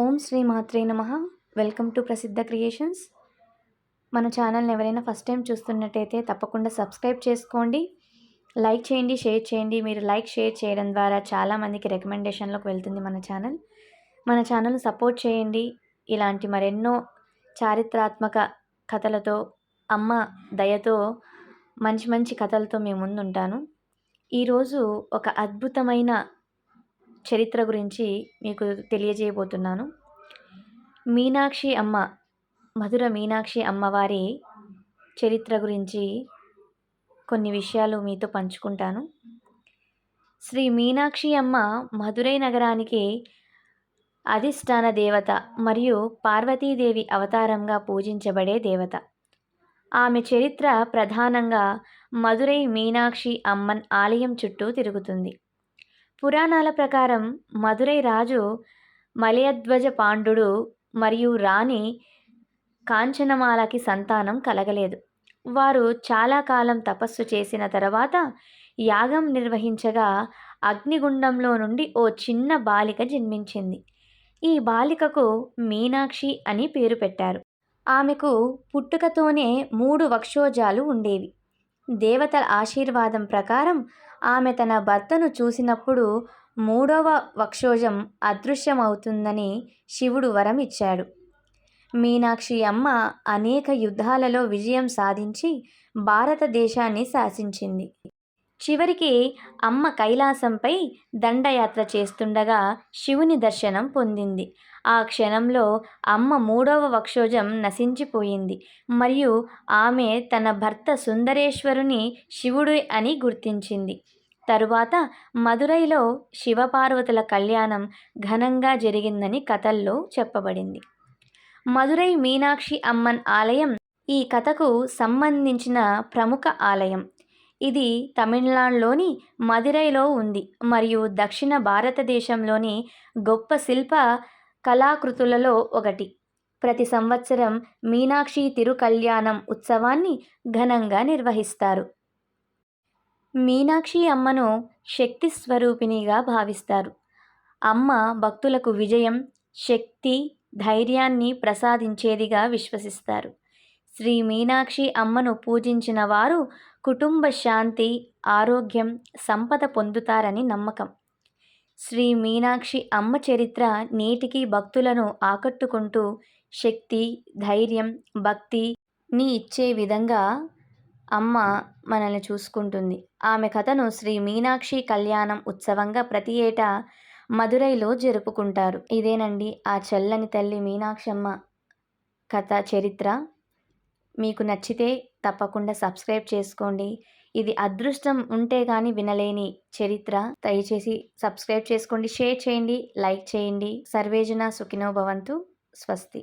ఓం శ్రీ మాత్రే నమ. Welcome to Prasiddha creations. మన ఛానల్ని ఎవరైనా ఫస్ట్ టైం చూస్తున్నట్టయితే తప్పకుండా సబ్స్క్రైబ్ చేసుకోండి. లైక్ చేయండి షేర్ చేయండి. మీరు లైక్ షేర్ చేయడం ద్వారా చాలామందికి రికమెండేషన్లోకి వెళ్తుంది మన ఛానల్. మన ఛానల్ సపోర్ట్ చేయండి. ఇలాంటి మరెన్నో చారిత్రాత్మక కథలతో అమ్మ దయతో మంచి మంచి కథలతో మేము ముందుంటాను. ఈరోజు ఒక అద్భుతమైన చరిత్ర గురించి మీకు తెలియజేయబోతున్నాను. మీనాక్షి అమ్మ మధుర మీనాక్షి అమ్మవారి చరిత్ర గురించి కొన్ని విషయాలు మీతో పంచుకుంటాను. శ్రీ మీనాక్షి అమ్మ మధురై నగరానికి అధిష్టాన దేవత మరియు పార్వతీదేవి అవతారంగా పూజించబడే దేవత. ఆమె చరిత్ర ప్రధానంగా మధురై మీనాక్షి అమ్మన్ ఆలయం చుట్టూ తిరుగుతుంది. పురాణాల ప్రకారం మధురై రాజు మలయధ్వజ పాండుడు మరియు రాణి కాంచనమాలకి సంతానం కలగలేదు. వారు చాలా కాలం తపస్సు చేసిన తర్వాత యాగం నిర్వహించగా అగ్నిగుండంలో నుండి ఓ చిన్న బాలిక జన్మించింది. ఈ బాలికకు మీనాక్షి అని పేరు పెట్టారు. ఆమెకు పుట్టుకతోనే మూడు వక్షోజాలు ఉండేవి. దేవతల ఆశీర్వాదం ప్రకారం ఆమె తన భర్తను చూసినప్పుడు మూడవ వక్షోజం అదృశ్యమవుతుందని శివుడు వరం ఇచ్చాడు మీనాక్షి అమ్మ అనేక యుద్ధాలలో విజయం సాధించి భారతదేశాన్ని శాసించింది. చివరికి అమ్మ కైలాసంపై దండయాత్ర చేస్తుండగా శివుని దర్శనం పొందింది. ఆ క్షణంలో అమ్మ మూడవ వక్షోజం నశించిపోయింది. మరియు ఆమె తన భర్త సుందరేశ్వరుని శివుడు అని గుర్తించింది. తరువాత మదురైలో శివపార్వతుల కళ్యాణం ఘనంగా జరిగిందని కథల్లో చెప్పబడింది. మదురై మీనాక్షి అమ్మన్ ఆలయం ఈ కథకు సంబంధించిన ప్రముఖ ఆలయం. ఇది తమిళనాడులోని మదురైలో ఉంది. మరియు దక్షిణ భారతదేశంలోని గొప్ప శిల్ప కళాకృతులలో ఒకటి. ప్రతి సంవత్సరం మీనాక్షి తిరుకల్యాణం ఉత్సవాన్ని ఘనంగా నిర్వహిస్తారు. మీనాక్షి అమ్మను శక్తి స్వరూపిణిగా భావిస్తారు. అమ్మ భక్తులకు విజయం శక్తి ధైర్యాన్ని ప్రసాదించేదిగా విశ్వసిస్తారు. శ్రీ మీనాక్షి అమ్మను పూజించిన వారు కుటుంబ శాంతి ఆరోగ్యం సంపద పొందుతారని నమ్మకం. శ్రీ మీనాక్షి అమ్మ చరిత్ర నేటికి భక్తులను ఆకట్టుకుంటూ శక్తి ధైర్యం భక్తిని ఇచ్చే విధంగా అమ్మ మనల్ని చూసుకుంటుంది. ఆమె కథను శ్రీ మీనాక్షి కళ్యాణం ఉత్సవంగా ప్రతి ఏటా మదురైలో జరుపుకుంటారు. ఇదేనండి ఆ చల్లని తల్లి మీనాక్షమ్మ కథ చరిత్ర. మీకు నచ్చితే తప్పకుండా సబ్స్క్రైబ్ చేసుకోండి. ఇది అదృష్టం ఉంటే కానీ వినలేని చరిత్ర. దయచేసి సబ్స్క్రైబ్ చేసుకోండి షేర్ చేయండి లైక్ చేయండి. సర్వేజన సుఖినో భవంతు. స్వస్తి.